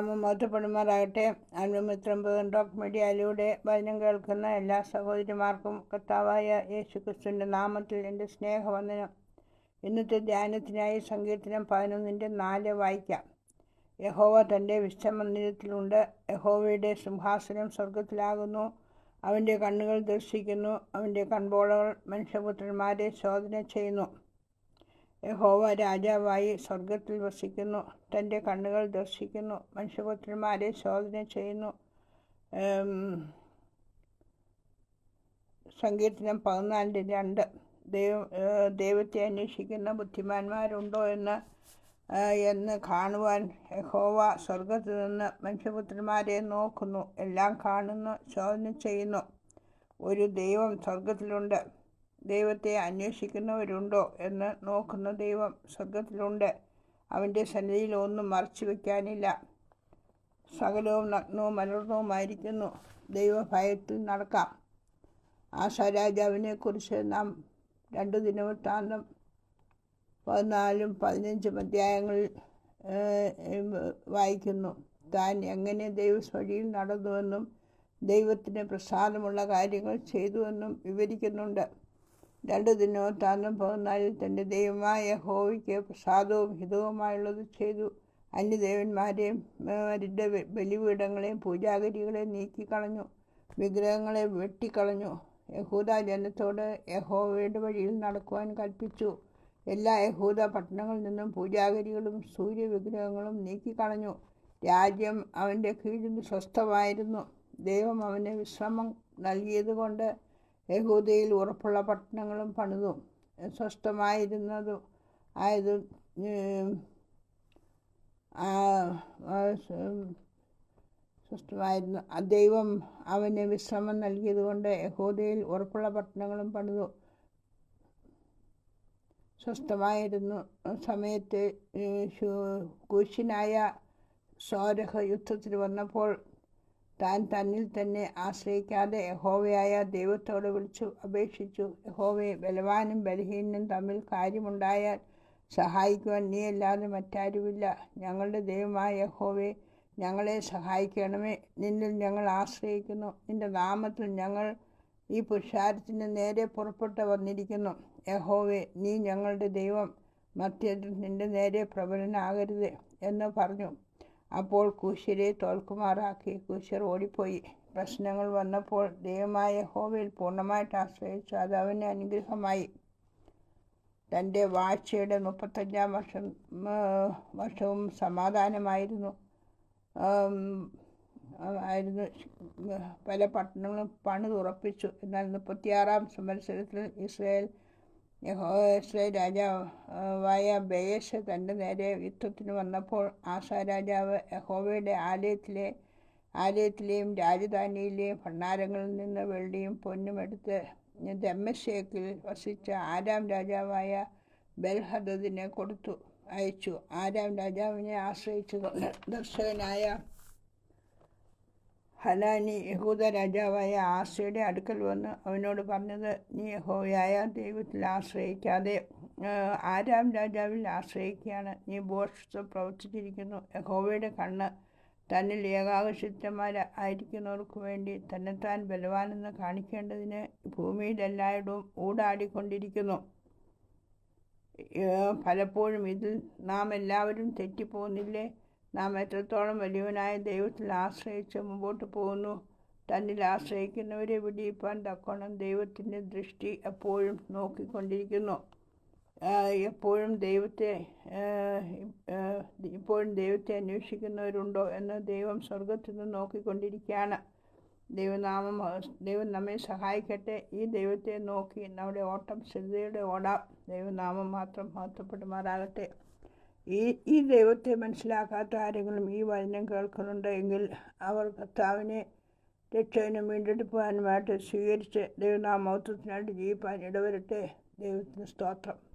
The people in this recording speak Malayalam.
ദൈവനാമം മഹത്വപ്പെടുമാറാകട്ടെ അന്വമിത്രം ഡോക് മീഡിയയിലൂടെ വചനം കേൾക്കുന്ന എല്ലാ സഹോദരിമാർക്കും കർത്താവായ യേശു ക്രിസ്തുവിന്റെ നാമത്തിൽ എന്റെ സ്നേഹവന്ദനം. ഇന്നത്തെ ധ്യാനത്തിനായി സങ്കീർത്തനം പതിനൊന്നിന്റെ നാല് വായിക്കാം. യഹോവ തന്റെ വിശ്വമന്ദിരത്തിലുണ്ട് യഹോവയുടെ സിംഹാസനം സ്വർഗത്തിലാകുന്നു അവന്റെ കണ്ണുകൾ ദർശിക്കുന്നു. അവന്റെ കൺപോളകൾ മനുഷ്യപുത്രന്മാരെ ശോധന ചെയ്യുന്നു. യഹോവ രാജാവായി സ്വർഗത്തിൽ വസിക്കുന്നു. തന്റെ കണ്ണുകൾ ദർശിക്കുന്നു. മനുഷ്യപുത്രന്മാരെ ശോധന ചെയ്യുന്നു. സങ്കീർത്തനം പതിനാലിന്റെ രണ്ട്. ദൈവ ദൈവത്തെ അന്വേഷിക്കുന്ന ബുദ്ധിമാന്മാരുണ്ടോ എന്ന് എന്ന് കാണുവാൻ യഹോവ സ്വർഗത്തിൽ നിന്ന് മനുഷ്യപുത്രന്മാരെ നോക്കുന്നു. എല്ലാം കാണുന്നു ശോധന ചെയ്യുന്നു. ഒരു ദൈവം സ്വർഗത്തിലുണ്ട് ദൈവത്തെ അന്വേഷിക്കുന്നവരുണ്ടോ എന്ന് നോക്കുന്ന ദൈവം സ്വർഗത്തിലുണ്ട് അവന്റെ സന്നിധിയിൽ ഒന്നും മറച്ചു വയ്ക്കാനില്ല. സകലവും നഗ്നവും മലർന്നവുമായിരിക്കുന്നു ദൈവഭയത്തിൽ നടക്കാം. ആശാരാജാവിനെക്കുറിച്ച് നാം രണ്ട് ദിനവൃത്താന്തം പതിനാലും പതിനഞ്ചും അധ്യായങ്ങളിൽ വായിക്കുന്നു. താൻ എങ്ങനെ ദൈവസ്വഴിയിൽ നടന്നുവെന്നും ദൈവത്തിന് പ്രസാദമുള്ള കാര്യങ്ങൾ ചെയ്തുവെന്നും വിവരിക്കുന്നുണ്ട്. രണ്ട് താന്നും പതിനാലിൽ തന്റെ ദൈവമായ ഹോവിക്ക് പ്രസാദവും ഹിതവുമായുള്ളത് ചെയ്തു. അന്യദേവന്മാരെയും അവരുടെ ബലിപീഠങ്ങളെയും പൂജാഗരികളെയും നീക്കിക്കളഞ്ഞു. വിഗ്രഹങ്ങളെ വെട്ടിക്കളഞ്ഞു. യഹൂദ ജനത്തോട് യഹോവയുടെ വഴിയിൽ നടക്കുവാൻ കൽപ്പിച്ചു. എല്ലാ യഹൂദ പട്ടണങ്ങളിൽ നിന്നും പൂജാഗരികളും സൂര്യവിഗ്രഹങ്ങളും നീക്കിക്കളഞ്ഞു. രാജ്യം അവന്റെ കീഴിൽ സ്വസ്ഥമായിരുന്നു. ദൈവം അവന് വിശ്രമം നൽകിയതുകൊണ്ട് യഹൂദയിൽ ഉറപ്പുള്ള പട്ടണങ്ങളും പണിതും സ്വസ്ഥമായിരുന്നതും ആയത് സ്വസ്ഥമായിരുന്നു. ദൈവം അവന് വിശ്രമം നൽകിയതുകൊണ്ട് യഹൂദയിൽ ഉറപ്പുള്ള പട്ടണങ്ങളും പണിതു. സ്വസ്ഥമായിരുന്നു. സമയത്ത് കുശിനായ സോരഹ യുദ്ധത്തിൽ വന്നപ്പോൾ താൻ തന്നിൽ തന്നെ ആശ്രയിക്കാതെ യഹോവയായ ദൈവത്തോട് വിളിച്ചു അപേക്ഷിച്ചു. യഹോവയെ ബലവാനും ബലഹീനനും തമ്മിൽ കാര്യമുണ്ടായാൽ സഹായിക്കുവാൻ നീയല്ലാതെ മറ്റാരുമില്ല. ഞങ്ങളുടെ ദൈവമായ യഹോവയെ ഞങ്ങളെ സഹായിക്കണമേ. നിന്നിൽ ഞങ്ങൾ ആശ്രയിക്കുന്നു. നിന്റെ നാമത്തിൽ ഞങ്ങൾ ഈ പുരുഷാരത്തിന് നേരെ പുറപ്പെട്ട് വന്നിരിക്കുന്നു. യഹോവെ നീ ഞങ്ങളുടെ ദൈവം. മറ്റേതും നിന്റെ നേരെ പ്രബലനാകരുത് എന്ന് പറഞ്ഞു. അപ്പോൾ കൂശ്യരെ തോൽക്കുമാറാക്കി. കൂശ്യർ ഓടിപ്പോയി. പ്രശ്നങ്ങൾ വന്നപ്പോൾ ദൈവമായ ഹോവയിൽ പൂർണമായിട്ട് ആശ്രയിച്ചു അത് അവന് അനുഗ്രഹമായി. തന്റെ വാഴ്ചയുടെ മുപ്പത്തഞ്ചാം വർഷം വർഷവും സമാധാനമായിരുന്നു. ആയിരുന്നു. പല പട്ടണങ്ങളും പണിതുറപ്പിച്ചു. എന്നാൽ മുപ്പത്തിയാറാം സംവത്സരത്തിൽ ഇസ്രായേൽ ഇസ്രായേൽ രാജാവായ ബയേഷ് തന്റെ നേരെ യുദ്ധത്തിന് വന്നപ്പോൾ ആശാ രാജാവ് യഹോവയുടെ ആലയത്തിലെ ആലയത്തിലെയും രാജധാനിയിലെയും ഭണ്ഡാരങ്ങളിൽ നിന്ന് വെള്ളിയും പൊന്നും എടുത്ത് ദമ്മശേക്കിൽ വസിച്ച ആരാം രാജാവായ ബൽഹദദിനെ കൊടുത്തു അയച്ചു. ആരാം രാജാവിനെ ആശ്രയിച്ചു ദർശകനായ ഹനാനി യഹൂദ രാജാവായ ആശയുടെ അടുക്കൽ വന്ന് അവനോട് പറഞ്ഞത് നീ യഹോയായ ദൈവത്തിൽ ആശ്രയിക്കാതെ ആരാം രാജാവിൽ ആശ്രയിക്കുകയാണ്. നീ ബോഷത്വം പ്രവർത്തിച്ചിരിക്കുന്നു. യഹോവയുടെ കണ്ണ് തന്നിൽ ഏകാകശിത്തന്മാർ ആയിരിക്കുന്നവർക്ക് വേണ്ടി തന്നെത്താൻ ബലവാനെന്ന് കാണിക്കേണ്ടതിന് ഭൂമിയിലെല്ലായിടവും ഊടാടിക്കൊണ്ടിരിക്കുന്നു. പലപ്പോഴും ഇതിൽ നാം എല്ലാവരും തെറ്റിപ്പോകുന്നില്ലേ? നാം എത്രത്തോളം വലിയവനായ ദൈവത്തിൽ ആശ്രയിച്ച് മുമ്പോട്ട് പോകുന്നു തന്നിൽ ആശ്രയിക്കുന്നവരെ വിടിയിപ്പാൻ തക്കോണം ദൈവത്തിന്റെ ദൃഷ്ടി എപ്പോഴും നോക്കിക്കൊണ്ടിരിക്കുന്നു. എപ്പോഴും ദൈവത്തെ ഇപ്പോഴും ദൈവത്തെ അന്വേഷിക്കുന്നവരുണ്ടോ എന്ന് ദൈവം സ്വർഗത്തിൽ നിന്ന് നോക്കിക്കൊണ്ടിരിക്കുകയാണ്. ദൈവനാമം ദൈവം നമ്മെ സഹായിക്കട്ടെ. ഈ ദൈവത്തെ നോക്കി നമ്മുടെ ഓട്ടം ശ്രദ്ധയുടെ ഓടാം. ദൈവനാമം മാത്രം മഹത്വപ്പെടുമാറാകട്ടെ. ഈ ഈ ദൈവത്തെ മനസ്സിലാക്കാത്ത ആരെങ്കിലും ഈ വചനം കേൾക്കുന്നുണ്ടെങ്കിൽ അവർ കർത്താവിനെ രക്ഷകനും വീണ്ടെടുപ്പാനുമായിട്ട് സ്വീകരിച്ച് ദൈവനാമത്വത്തിനായിട്ട് ജീവിപ്പാൻ ഇടവരട്ടെ. ദൈവത്തിന് സ്തോത്രം.